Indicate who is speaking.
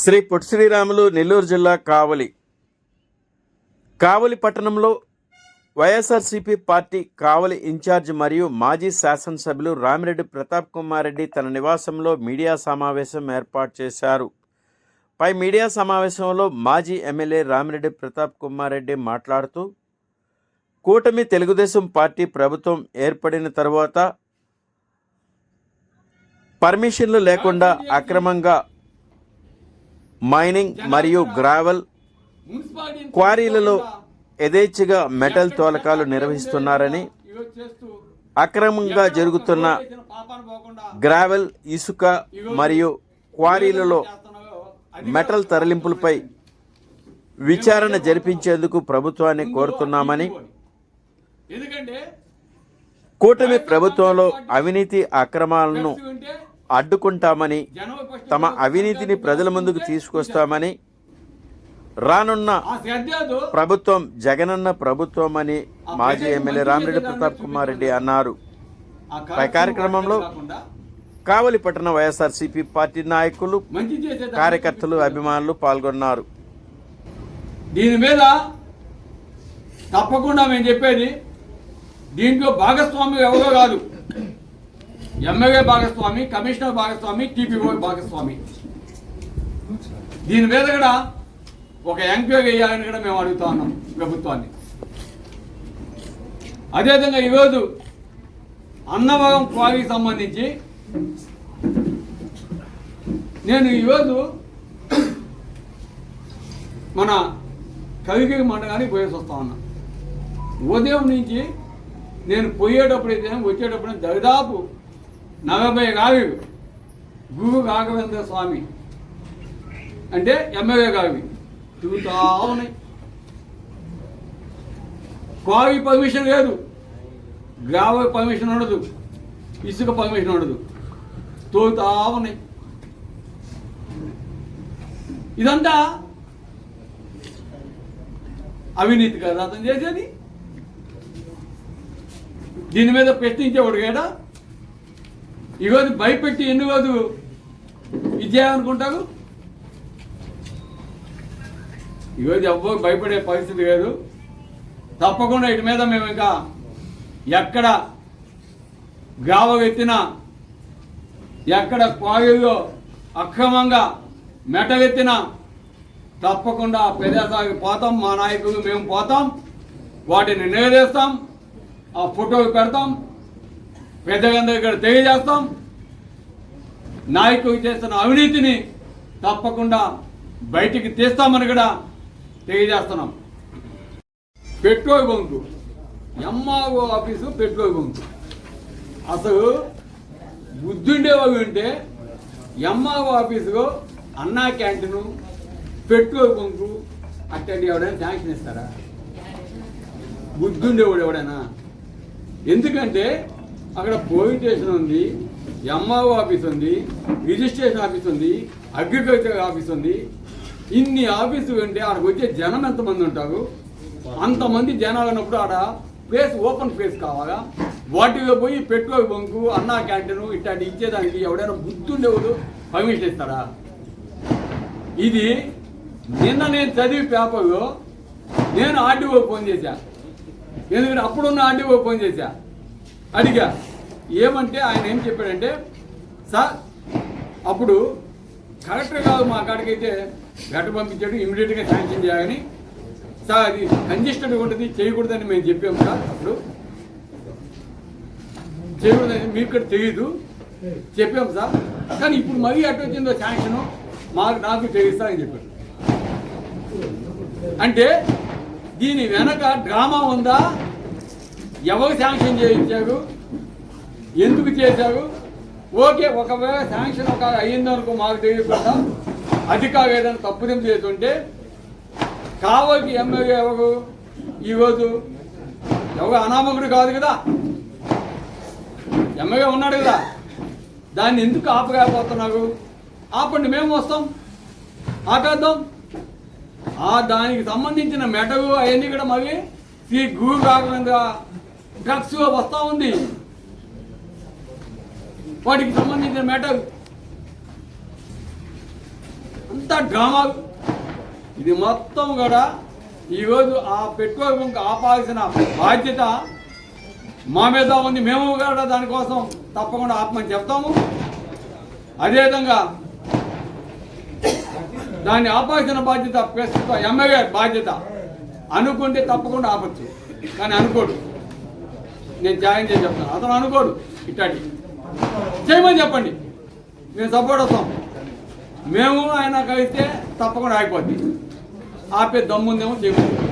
Speaker 1: శ్రీ పొట్టి శ్రీరాములు నెల్లూరు జిల్లా కావలి. కావలి పట్టణంలో వైఎస్ఆర్సీపీ పార్టీ కావలి ఇన్ఛార్జ్ మరియు మాజీ శాసనసభ్యులు రామిరెడ్డి ప్రతాప్ కుమార్ రెడ్డి తన నివాసంలో మీడియా సమావేశం ఏర్పాటు చేశారు. పై మీడియా సమావేశంలో మాజీ ఎమ్మెల్యే రామిరెడ్డి ప్రతాప్ కుమార్ రెడ్డి మాట్లాడుతూ కూటమి తెలుగుదేశం పార్టీ ప్రభుత్వం ఏర్పడిన తర్వాత పర్మిషన్లు లేకుండా అక్రమంగా మైనింగ్ మరియు గ్రావెల్ క్వారీలలో యథేచ్ఛగా మెటల్ తోలకాలు నిర్వహిస్తున్నారని అక్రమంగా జరుగుతున్న గ్రావెల్ ఇసుక మరియు క్వారీలలో మెటల్ తరలింపులపై విచారణ జరిపించేందుకు ప్రభుత్వాన్ని కోరుతున్నామని కూటమి ప్రభుత్వంలో అవినీతి అక్రమాలను అడ్డుకుంటామని తమ అవినీతిని ప్రజల ముందుకు తీసుకొస్తామని రానున్న ప్రభుత్వం జగనన్న ప్రభుత్వం అని మాజీ ఎమ్మెల్యే రామిరెడ్డి ప్రతాప్ కుమార్ రెడ్డి అన్నారు.
Speaker 2: ఆ
Speaker 1: పై కార్యక్రమంలో కావలి పట్టణ వైఎస్ఆర్సీపీ పార్టీ నాయకులు కార్యకర్తలు అభిమానులు పాల్గొన్నారు.
Speaker 2: దీని మీద తప్పకుండా మేము చెప్పేది దీంట్లో భాగస్వామ్యం ఎవరో కాదు. ఎమ్మెల్యే భాగస్వామి కమిషనర్ భాగస్వామి టీపీఓ భాగస్వామి దీని మీద కూడా ఒక ఎంక్వైరీ వేయాలని కూడా మేము అడుగుతా ఉన్నాం ప్రభుత్వాన్ని. అదేవిధంగా ఈరోజు అన్నవరం క్వారీకి సంబంధించి నేను ఈరోజు మన కవిగిరి మండలానికి పోయేసి వస్తా ఉన్నా. ఉదయం నుంచి నేను పోయేటప్పుడు అయితే వచ్చేటప్పుడు దాదాపు నలభై కావి గురు రాఘవేంద్ర స్వామి. అంటే ఎమ్మెల్యే కావి తిరుగుతా ఉన్నాయి క్వారీ పర్మిషన్ లేదు. గ్రావ పర్మిషన్ ఉండదు. ఇసుక పర్మిషన్ ఉండదు. తోలుతా ఉన్నాయి ఇదంతా అవినీతి కదా అతను చేసేది? దీని మీద ప్రశ్నించేవాడు కదా ఈరోజు భయపెట్టి ఎన్ని రోజు ఇది చేయాలనుకుంటారు ఈరోజు ఎవ్వరు భయపడే పరిస్థితి లేదు. తప్పకుండా ఇటు మీద మేము ఇంకా ఎక్కడ గ్రావ ఎత్తినా ఎక్కడ క్వారీలో అక్రమంగా మెటవెత్తినా తప్పకుండా ప్రజాసాగి పోతాం మా నాయకులు మేము పోతాం వాటిని నిలదీస్తాం ఆ ఫోటోలు పెడతాం పెద్దలందరి ఇక్కడ తెలియజేస్తాం. నాయకులు చేస్తున్న అవినీతిని తప్పకుండా బయటికి తీస్తామని కూడా తెలియజేస్తున్నాం. Petrol bunk MRO office petrol bunk. అసలు బుద్ధుండేవాళ్ళు ఉంటే ఎంఆర్ఓ ఆఫీసులో అన్నా క్యాంటీను పెట్రోల్ బంకు అట్టండి ఎవడైనా శాంక్షన్ ఇస్తారా? బుద్ధుండేవాడు ఎవడైనా? ఎందుకంటే అక్కడ పోలీస్ స్టేషన్ ఉంది ఎంఆర్ఓ ఆఫీస్ ఉంది రిజిస్ట్రేషన్ ఆఫీస్ ఉంది అగ్రికల్చర్ ఆఫీస్ ఉంది. ఇన్ని ఆఫీసులు ఉంటే ఆడకు వచ్చే జనం ఎంతమంది ఉంటారు? అంతమంది జనాలు ఉన్నప్పుడు ఆడ ప్లేస్ ఓపెన్ ప్లేస్ కావాలా? వాటిలో పోయి పెట్రోల్ బంకు అన్నా క్యాంటీన్ ఇట్లాంటి ఇచ్చేదానికి ఎవడైనా గుర్తుండేవాడు పర్మిషన్ ఇస్తారా ఇది నిన్న నేను చదివి పేపర్లో నేను ఆర్డీఓ ఫోన్ చేశా. ఎందుకంటే అప్పుడున్న ఆర్డీఓ ఫోన్ చేశా. అడిగా. ఏమంటే ఆయన ఏం చెప్పాడంటే సార్ అప్పుడు కరెక్ట్ కాదు మా కాడికైతే గట్ట పంపించాడు ఇమీడియట్గా శాంక్షన్ చేయాలని. సార్ అది కంజెస్టెడ్ ఉంటుంది చేయకూడదని మేము చెప్పాము సార్ అప్పుడు. చేయకూడదని మీకు ఇక్కడ తెలియదు చెప్పాము సార్. కానీ ఇప్పుడు మరీ అటు వచ్చిందో శాంక్షన్ మాకు నాకు తెలియస్తా అని చెప్పాడు. అంటే దీని వెనక డ్రామా ఉందా? ఎవరు శాంక్షన్ చేయించారు? ఎందుకు చేశారు? ఓకే ఒకవేళ శాంక్షన్ ఒక అయ్యిందనుకో మాకు తెలియకుండా అధికారులు ఏదైనా తప్పుదం చేస్తుంటే కావలికి ఎమ్మెల్యే ఎవరు? ఈరోజు ఎవరు అనామకుడు కాదు కదా? ఎమ్మెల్యే ఉన్నాడు కదా? దాన్ని ఎందుకు ఆపలేకపోతున్నారు? ఆపండి మేము వస్తాం. ఆపేద్దాం. ఆ దానికి సంబంధించిన మెటలు అవన్నీ కూడా మళ్ళీ ఈ గురు కాకుండా డ్రగ్స్ వస్తూ ఉంది. వాటికి సంబంధించిన మ్యాటర్. అంతా డ్రామా. ఇది మొత్తం కూడా ఈరోజు ఆ పెట్రోల్ బంక్ ఆపాల్సిన బాధ్యత మా మీద ఉంది. మేము కూడా దానికోసం తప్పకుండా ఆపమని చెప్తాము. అదేవిధంగా దాన్ని ఆపాల్సిన బాధ్యత ప్రస్తుత ఎమ్మెల్యే బాధ్యత. అనుకుంటే తప్పకుండా ఆపచ్చు. కానీ అనుకోడు. నేను జాయిన్ చేసి చెప్తాను. అతను అనుకోడు ఇట్లాంటి. చేయమని చెప్పండి. మేము సపోర్ట్ వస్తాం. మేము ఆయన కలిస్తే తప్పకుండా ఆగిపోద్ది. ఆపే దమ్ముందేమో చేయమని